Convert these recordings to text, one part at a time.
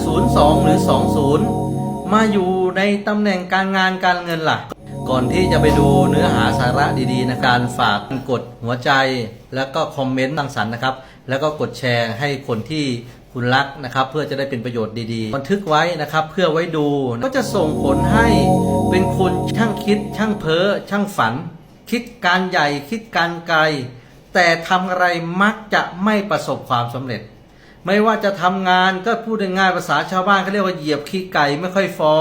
02 หรือ 20 มาอยู่ในตำแหน่งการงานการเงินล่ะ ก่อนที่จะไปดูเนื้อหาสาระดีๆนะการฝากกดหัวใจ แล้วก็คอมเมนต์ตั้งสรรค์นะครับ แล้วก็กดแชร์ให้คนที่คุณรักนะครับ เพื่อจะได้เป็นประโยชน์ดีๆ บันทึกไว้นะครับเพื่อไว้ดูก็จะส่งผลให้เป็นคนช่างคิด ช่างเพ้อช่างฝัน คิดการใหญ่คิดการไกล แต่ทำอะไรมักจะไม่ประสบความสำเร็จ ไม่ว่าจะทำงานก็พูดง่ายภาษาชาวบ้านเขาเรียกว่าเหยียบขี้ไก่ไม่ค่อยฟอ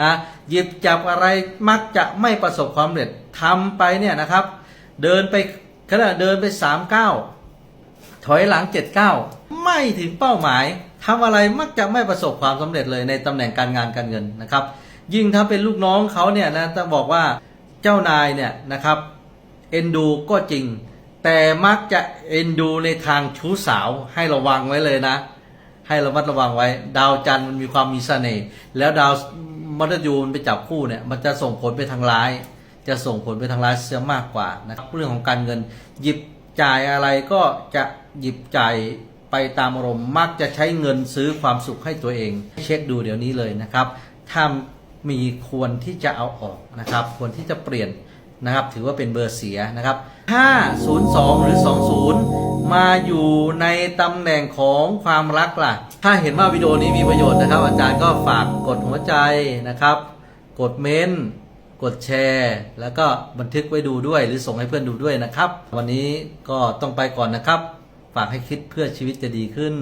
นะหยิบจับอะไรมักจะไม่ประสบความสำเร็จทำไปเนี่ยนะครับ เดินไปขณะเดินไปสามก้าถอยหลังเจ็ดก้าไม่ถึงเป้าหมายทำอะไรมักจะไม่ประสบความสำเร็จเลยในตำแหน่งการงานการเงินนะครับ ยิ่งถ้าเป็นลูกน้องเขาเนี่ยนะต้องบอกว่าเจ้านายเนี่ยนะครับเอ็นดูก็จริง แต่มักจะเอ็นดูในทางชู้สาวให้ระวังไว้เลยนะ ให้ระมัดระวังไว้ ดาวจันทร์มันมีความมีเสน่ห์แล้วดาวมฤตยูมันไปจับคู่เนี่ย มันจะส่งผลไปทางร้าย จะส่งผลไปทางร้ายเสียมากกว่านะครับเรื่องของการเงิน หยิบจ่ายอะไรก็จะหยิบจ่ายไปตามอารมณ์มักจะใช้เงินซื้อความสุขให้ตัวเอง เช็คดูเดี๋ยวนี้เลยนะครับถ้ามีควรที่จะเอาออกนะครับ ควรที่จะเปลี่ยน นะครับ ถือว่าเป็นเบอร์เสียนะครับ 502 หรือ 20 มาอยู่ในตำแหน่งของความรักล่ะ ถ้าเห็นว่าวิดีโอนี้มีประโยชน์นะครับ อาจารย์ก็ฝากกดหัวใจนะครับ กดเม้นต์กดแชร์ แล้วก็บันทึกไว้ดูด้วย หรือส่งให้เพื่อนดูด้วยนะครับ วันนี้ก็ต้องไปก่อนนะครับ ฝากให้คิดเพื่อชีวิตจะดีขึ้น